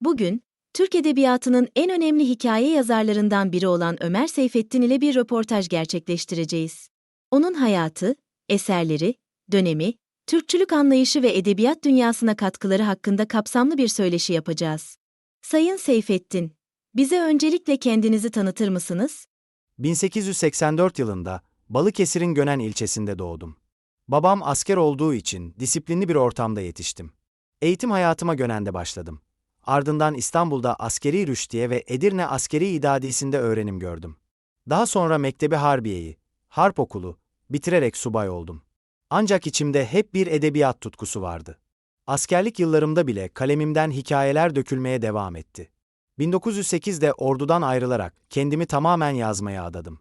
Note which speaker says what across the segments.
Speaker 1: Bugün, Türk Edebiyatı'nın en önemli hikaye yazarlarından biri olan Ömer Seyfettin ile bir röportaj gerçekleştireceğiz. Onun hayatı, eserleri, dönemi, Türkçülük anlayışı ve edebiyat dünyasına katkıları hakkında kapsamlı bir söyleşi yapacağız. Sayın Seyfettin, bize öncelikle kendinizi tanıtır mısınız?
Speaker 2: 1884 yılında Balıkesir'in Gönen ilçesinde doğdum. Babam asker olduğu için disiplinli bir ortamda yetiştim. Eğitim hayatıma Gönen'de başladım. Ardından İstanbul'da Askeri Rüştiye ve Edirne Askeri İdadisi'nde öğrenim gördüm. Daha sonra Mektebi Harbiye'yi, Harp Okulu, bitirerek subay oldum. Ancak içimde hep bir edebiyat tutkusu vardı. Askerlik yıllarımda bile kalemimden hikayeler dökülmeye devam etti. 1908'de ordudan ayrılarak kendimi tamamen yazmaya adadım.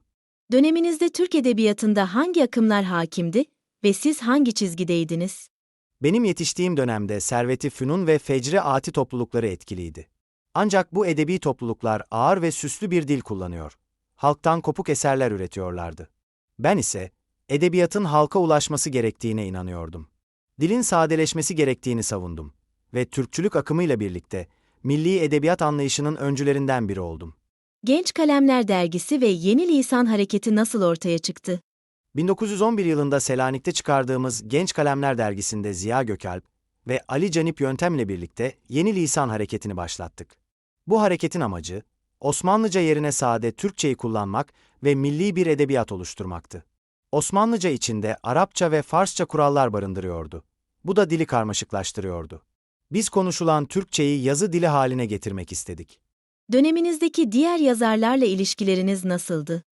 Speaker 1: Döneminizde Türk Edebiyatı'nda hangi akımlar hakimdi ve siz hangi çizgideydiniz?
Speaker 2: Benim yetiştiğim dönemde Servet-i Fünun ve Fecri Ati toplulukları etkiliydi. Ancak bu edebi topluluklar ağır ve süslü bir dil kullanıyor. Halktan kopuk eserler üretiyorlardı. Ben ise edebiyatın halka ulaşması gerektiğine inanıyordum. Dilin sadeleşmesi gerektiğini savundum ve Türkçülük akımıyla birlikte milli edebiyat anlayışının öncülerinden biri oldum.
Speaker 1: Genç Kalemler Dergisi ve Yeni Lisan Hareketi nasıl ortaya çıktı?
Speaker 2: 1911 yılında Selanik'te çıkardığımız Genç Kalemler dergisinde Ziya Gökalp ve Ali Canip Yöntem'le birlikte Yeni Lisan Hareketi'ni başlattık. Bu hareketin amacı, Osmanlıca yerine sade Türkçeyi kullanmak ve milli bir edebiyat oluşturmaktı. Osmanlıca içinde Arapça ve Farsça kurallar barındırıyordu. Bu da dili karmaşıklaştırıyordu. Biz konuşulan Türkçeyi yazı dili haline getirmek istedik.
Speaker 1: Döneminizdeki diğer yazarlarla ilişkileriniz nasıldı?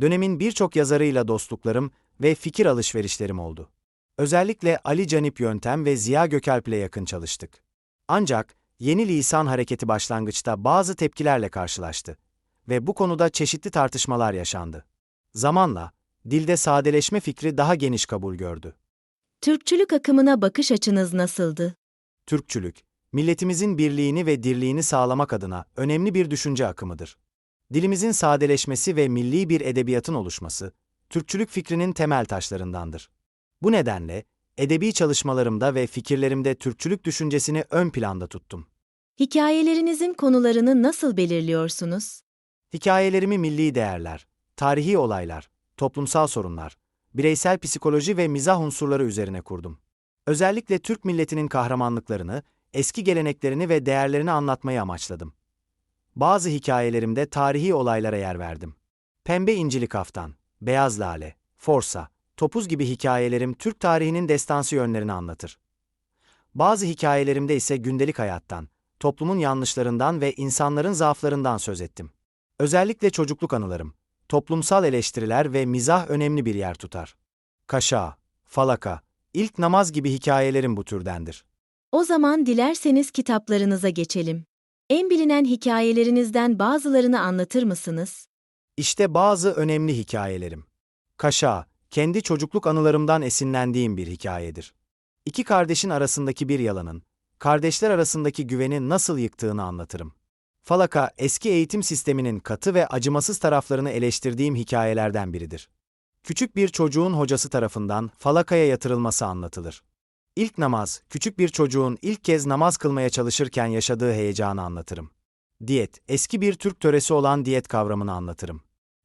Speaker 2: Dönemin birçok yazarıyla dostluklarım ve fikir alışverişlerim oldu. Özellikle Ali Canip Yöntem ve Ziya Gökalp ile yakın çalıştık. Ancak yeni lisan hareketi başlangıçta bazı tepkilerle karşılaştı ve bu konuda çeşitli tartışmalar yaşandı. Zamanla dilde sadeleşme fikri daha geniş kabul gördü.
Speaker 1: Türkçülük akımına bakış açınız nasıldı?
Speaker 2: Türkçülük, milletimizin birliğini ve dirliğini sağlamak adına önemli bir düşünce akımıdır. Dilimizin sadeleşmesi ve milli bir edebiyatın oluşması, Türkçülük fikrinin temel taşlarındandır. Bu nedenle, edebi çalışmalarımda ve fikirlerimde Türkçülük düşüncesini ön planda tuttum.
Speaker 1: Hikayelerinizin konularını nasıl belirliyorsunuz?
Speaker 2: Hikayelerimi milli değerler, tarihi olaylar, toplumsal sorunlar, bireysel psikoloji ve mizah unsurları üzerine kurdum. Özellikle Türk milletinin kahramanlıklarını, eski geleneklerini ve değerlerini anlatmayı amaçladım. Bazı hikayelerimde tarihi olaylara yer verdim. Pembe İncili Kaftan, Beyaz Lale, Forsa, Topuz gibi hikayelerim Türk tarihinin destansı yönlerini anlatır. Bazı hikayelerimde ise gündelik hayattan, toplumun yanlışlarından ve insanların zaaflarından söz ettim. Özellikle çocukluk anılarım, toplumsal eleştiriler ve mizah önemli bir yer tutar. Kaşa, Falaka, İlk Namaz gibi hikayelerim bu türdendir.
Speaker 1: O zaman dilerseniz kitaplarınıza geçelim. En bilinen hikayelerinizden bazılarını anlatır mısınız?
Speaker 2: İşte bazı önemli hikayelerim. Kaşa, kendi çocukluk anılarımdan esinlendiğim bir hikayedir. İki kardeşin arasındaki bir yalanın, kardeşler arasındaki güveni nasıl yıktığını anlatırım. Falaka, eski eğitim sisteminin katı ve acımasız taraflarını eleştirdiğim hikayelerden biridir. Küçük bir çocuğun hocası tarafından falakaya yatırılması anlatılır. İlk namaz, küçük bir çocuğun ilk kez namaz kılmaya çalışırken yaşadığı heyecanı anlatırım. Diyet, eski bir Türk töresi olan diyet kavramını anlatırım.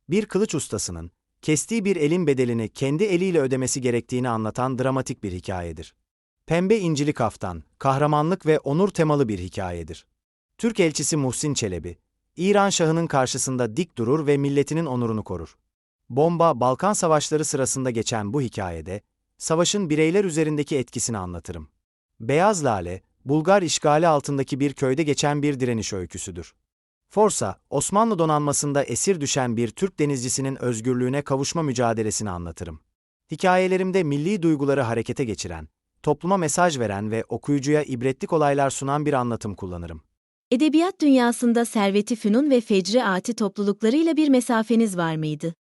Speaker 2: Bir kılıç ustasının, kestiği bir elin bedelini kendi eliyle ödemesi gerektiğini anlatan dramatik bir hikayedir. Pembe İncili Kaftan, kahramanlık ve onur temalı bir hikayedir. Türk elçisi Muhsin Çelebi, İran Şahı'nın karşısında dik durur ve milletinin onurunu korur. Bomba, Balkan Savaşları sırasında geçen bu hikayede, savaşın bireyler üzerindeki etkisini anlatırım. Beyaz Lale, Bulgar işgali altındaki bir köyde geçen bir direniş öyküsüdür. Forsa, Osmanlı donanmasında esir düşen bir Türk denizcisinin özgürlüğüne kavuşma mücadelesini anlatırım. Hikayelerimde milli duyguları harekete geçiren, topluma mesaj veren ve okuyucuya ibretlik olaylar sunan bir anlatım kullanırım.
Speaker 1: Edebiyat dünyasında Servet-i Fünun ve Fecri Ati topluluklarıyla bir mesafeniz var mıydı?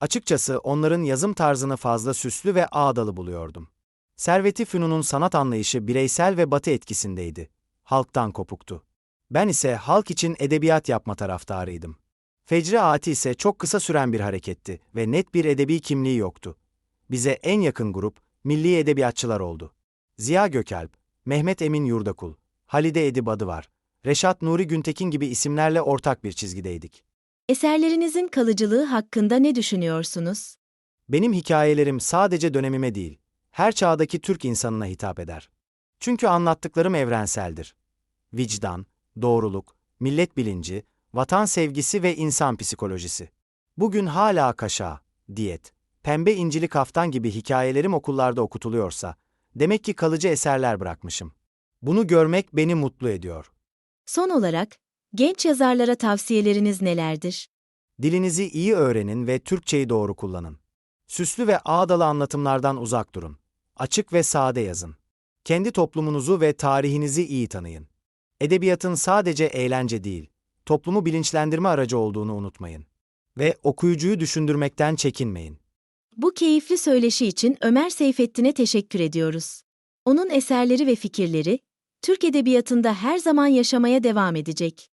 Speaker 2: Açıkçası onların yazım tarzını fazla süslü ve ağdalı buluyordum. Servet-i Fünun'un sanat anlayışı bireysel ve batı etkisindeydi. Halktan kopuktu. Ben ise halk için edebiyat yapma taraftarıydım. Fecri Ati ise çok kısa süren bir hareketti ve net bir edebi kimliği yoktu. Bize en yakın grup, milli edebiyatçılar oldu. Ziya Gökalp, Mehmet Emin Yurdakul, Halide Edip Adıvar, Reşat Nuri Güntekin gibi isimlerle ortak bir çizgideydik.
Speaker 1: Eserlerinizin kalıcılığı hakkında ne düşünüyorsunuz?
Speaker 2: Benim hikayelerim sadece dönemime değil, her çağdaki Türk insanına hitap eder. Çünkü anlattıklarım evrenseldir. Vicdan, doğruluk, millet bilinci, vatan sevgisi ve insan psikolojisi. Bugün hala kaşa, diyet, pembe incili kaftan gibi hikayelerim okullarda okutuluyorsa, demek ki kalıcı eserler bırakmışım. Bunu görmek beni mutlu ediyor.
Speaker 1: Son olarak, genç yazarlara tavsiyeleriniz nelerdir?
Speaker 2: Dilinizi iyi öğrenin ve Türkçeyi doğru kullanın. Süslü ve ağdalı anlatımlardan uzak durun. Açık ve sade yazın. Kendi toplumunuzu ve tarihinizi iyi tanıyın. Edebiyatın sadece eğlence değil, toplumu bilinçlendirme aracı olduğunu unutmayın. Ve okuyucuyu düşündürmekten çekinmeyin.
Speaker 1: Bu keyifli söyleşi için Ömer Seyfettin'e teşekkür ediyoruz. Onun eserleri ve fikirleri, Türk Edebiyatı'nda her zaman yaşamaya devam edecek.